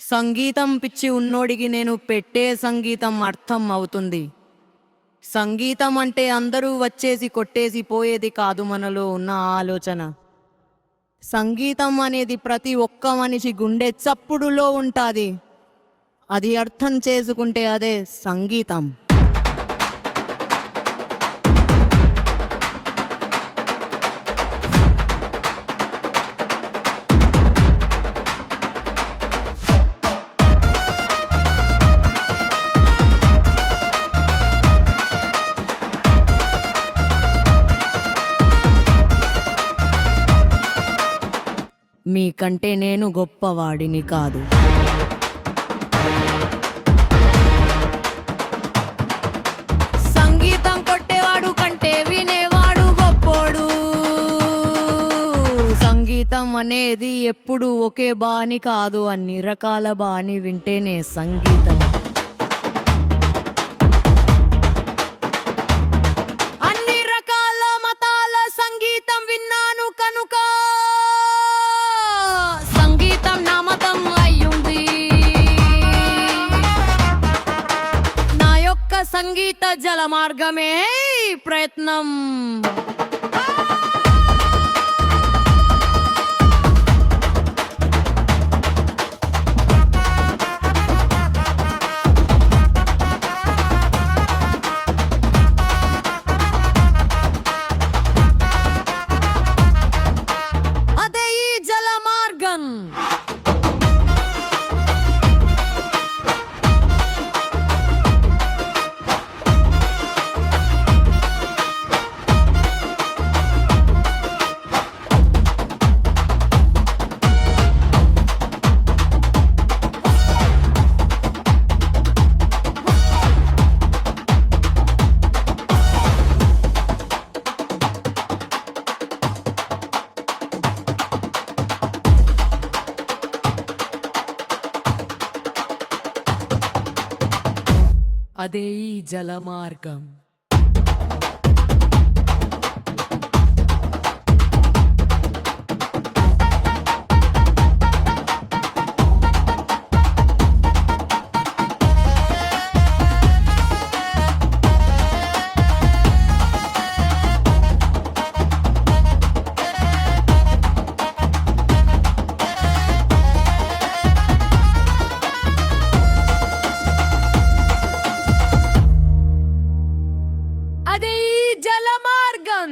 సంగీతం పిచ్చి ఉన్నోడికి నేను పెట్టే సంగీతం అర్థం అవుతుంది. సంగీతం అంటే అందరూ వచ్చేసి కొట్టేసి పోయేది కాదు మనలో ఉన్న ఆలోచన. సంగీతం అనేది ప్రతి ఒక్క మనిషి గుండె చప్పుడులో ఉంటుంది. అది అర్థం చేసుకుంటే అదే సంగీతం. మీకంటే నేను గొప్పవాడిని కాదు. సంగీతం కొట్టేవాడు కంటే వినేవాడు గొప్పోడు. సంగీతం అనేది ఎప్పుడు ఒకే బాని కాదు అన్ని రకాల బాని వింటేనే సంగీతం మార్గమే ప్రయత్నం. అదే ఈ జలమార్గం. అదే ఈ జలమార్గం